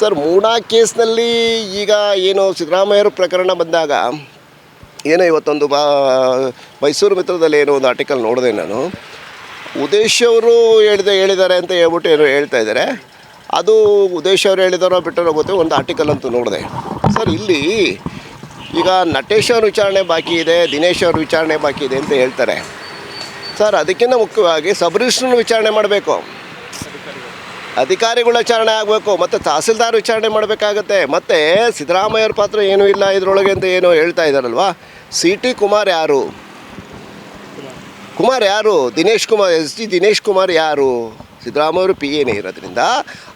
Sir, MUDA ಕೇಸ್ನಲ್ಲಿ ಈಗ ಏನು ಸಿದ್ದರಾಮಯ್ಯರು ಪ್ರಕರಣ ಬಂದಾಗ ಏನೋ ಇವತ್ತೊಂದು ಬಾ, ಮೈಸೂರು ಮಿತ್ರದಲ್ಲಿ ಏನೋ ಒಂದು ಆರ್ಟಿಕಲ್ ನೋಡಿದೆ ನಾನು. ಉದೇಶ್ ಅವರು ಹೇಳಿದೆ, ಹೇಳಿದ್ದಾರೆ ಅಂತ ಹೇಳ್ಬಿಟ್ಟು ಏನೋ ಹೇಳ್ತಾ ಇದ್ದಾರೆ. ಅದು ಉದೇಶ್ ಅವರು ಹೇಳಿದಾರೋ ಬಿಟ್ಟರೋ ಗೊತ್ತೇ ಒಂದು ಆರ್ಟಿಕಲ್ ಅಂತೂ ನೋಡಿದೆ. ಸರ್, ಇಲ್ಲಿ ಈಗ ನಟೇಶ್ ಅವ್ರ ವಿಚಾರಣೆ ಬಾಕಿ ಇದೆ, ದಿನೇಶ್ ಅವ್ರ ವಿಚಾರಣೆ ಬಾಕಿ ಇದೆ ಅಂತ ಹೇಳ್ತಾರೆ. ಸರ್, ಅದಕ್ಕಿಂತ ಮುಖ್ಯವಾಗಿ ಸಬ್ ವಿಚಾರಣೆ ಮಾಡಬೇಕು. ಅಧಿಕಾರಿಗಳ ವಿಚಾರಣೆ ಆಗಬೇಕು, ಮತ್ತು ತಹಸೀಲ್ದಾರ್ ವಿಚಾರಣೆ ಮಾಡಬೇಕಾಗತ್ತೆ. ಮತ್ತು ಸಿದ್ದರಾಮಯ್ಯವ್ರ ಪಾತ್ರ ಏನೂ ಇಲ್ಲ ಇದರೊಳಗೆ ಅಂತ ಏನೋ ಹೇಳ್ತಾ ಇದ್ದಾರಲ್ವಾ? ಸಿ ಟಿ ಕುಮಾರ್ ಯಾರು? ಕುಮಾರ್ ಯಾರು? ದಿನೇಶ್ ಕುಮಾರ್, ಎಸ್ ಡಿ ದಿನೇಶ್ ಕುಮಾರ್ ಯಾರು? ಸಿದ್ದರಾಮಯ್ಯವರು ಪಿ ಎನೇ ಇರೋದ್ರಿಂದ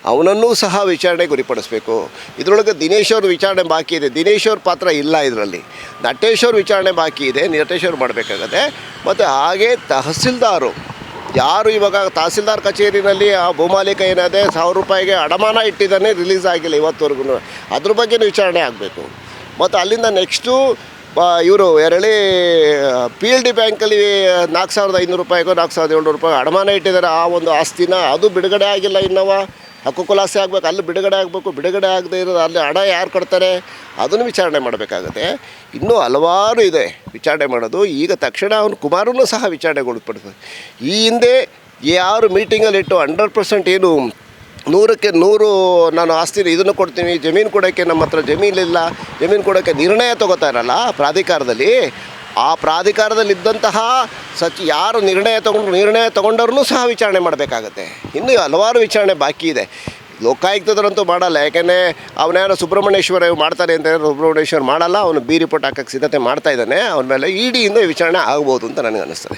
ಅವನನ್ನೂ ಸಹ ವಿಚಾರಣೆ ಗುರಿಪಡಿಸಬೇಕು. ಇದರೊಳಗೆ ದಿನೇಶ್ ಅವ್ರ ವಿಚಾರಣೆ ಬಾಕಿ ಇದೆ. ದಿನೇಶ್ ಅವ್ರ ಪಾತ್ರ ಇಲ್ಲ ಇದರಲ್ಲಿ. ನಟೇಶ್ ಅವ್ರ ವಿಚಾರಣೆ ಬಾಕಿ ಇದೆ. ನಟೇಶ್ ಅವ್ರು ಮಾಡಬೇಕಾಗತ್ತೆ. ಮತ್ತು ಹಾಗೆ ತಹಸೀಲ್ದಾರು ಯಾರು ಇವಾಗ ತಹಸೀಲ್ದಾರ್ ಕಚೇರಿನಲ್ಲಿ ಆ ಭೂಮಾಲೀಕ ಏನಾದೆ, ಸಾವಿರ ರೂಪಾಯಿಗೆ ಅಡಮಾನ ಇಟ್ಟಿದ್ದಾನೆ, ರಿಲೀಸ್ ಆಗಿಲ್ಲ ಇವತ್ತುವರೆಗೂ. ಅದ್ರ ಬಗ್ಗೆನೂ ವಿಚಾರಣೆ ಆಗಬೇಕು. ಮತ್ತು ಅಲ್ಲಿಂದ ನೆಕ್ಸ್ಟು ಇವರು ಎರಳಿ ಪಿ ಎಲ್ ಡಿ ಬ್ಯಾಂಕಲ್ಲಿ ನಾಲ್ಕು ಸಾವಿರದ ಐನೂರು ರೂಪಾಯಿಗೋ, ನಾಲ್ಕು ಸಾವಿರದ ಏಳ್ನೂರು ರೂಪಾಯಿ ಅಡಮಾನ ಇಟ್ಟಿದ್ದಾರೆ. ಆ ಒಂದು ಆಸ್ತಿನ ಅದು ಬಿಡುಗಡೆ ಆಗಿಲ್ಲ ಇನ್ನವ. ಹಕ್ಕು ಖುಲಾಸೆ ಆಗಬೇಕು, ಅಲ್ಲಿ ಬಿಡುಗಡೆ ಆಗಬೇಕು, ಬಿಡುಗಡೆ ಆಗದೆ ಇರೋದು ಅಲ್ಲಿ ಹಣ ಯಾರು ಕೊಡ್ತಾರೆ ಅದನ್ನು ವಿಚಾರಣೆ ಮಾಡಬೇಕಾಗುತ್ತೆ. ಇನ್ನೂ ಹಲವಾರು ಇದೆ ವಿಚಾರಣೆ ಮಾಡೋದು. ಈಗ ತಕ್ಷಣ ಅವನು ಕುಮಾರನೂ ಸಹ ವಿಚಾರಣೆಗೊಳಪಡ್ತದೆ ಈ ಹಿಂದೆ ಯಾರು ಮೀಟಿಂಗಲ್ಲಿ ಇಟ್ಟು ಹಂಡ್ರೆಡ್ ಪರ್ಸೆಂಟ್ ಏನು ನೂರಕ್ಕೆ ನೂರು ನಾನು ಆಸ್ತಿ ಇದನ್ನು ಕೊಡ್ತೀನಿ, ಜಮೀನು ಕೊಡೋಕ್ಕೆ ನಮ್ಮ ಹತ್ರ ಜಮೀನಿಲ್ಲ, ಜಮೀನು ಕೊಡೋಕ್ಕೆ ನಿರ್ಣಯ ತಗೋತಾ ಇರಲ್ಲ ಪ್ರಾಧಿಕಾರದಲ್ಲಿ ಆ ಪ್ರಾಧಿಕಾರದಲ್ಲಿದ್ದಂತಹ ಸಚಿ ಯಾರು ನಿರ್ಣಯ ತಗೊಂಡು ನಿರ್ಣಯ ತಗೊಂಡವ್ರೂ ಸಹ ವಿಚಾರಣೆ ಮಾಡಬೇಕಾಗತ್ತೆ. ಇನ್ನೂ ಹಲವಾರು ವಿಚಾರಣೆ ಬಾಕಿ ಇದೆ. ಲೋಕಾಯುಕ್ತದರಂತೂ ಮಾಡಲ್ಲ. ಯಾಕೆಂದರೆ ಅವನೇನೋ ಸುಬ್ರಹ್ಮಣ್ಯೇಶ್ವರ ಮಾಡ್ತಾರೆ ಅಂತ ಹೇಳಿದ್ರೆ ಸುಬ್ರಹ್ಮಣ್ಯೇಶ್ವರ ಮಾಡಲ್ಲ. ಅವನು ಬಿ ರಿಪೋರ್ಟ್ ಹಾಕಕ್ಕೆ ಸಿದ್ಧತೆ ಮಾಡ್ತಾ ಇದ್ದಾನೆ. ಅವನ ಮೇಲೆ ಇಡಿಯಿಂದ ವಿಚಾರಣೆ ಆಗ್ಬೋದು ಅಂತ ನನಗೆ ಅನಿಸ್ತದೆ.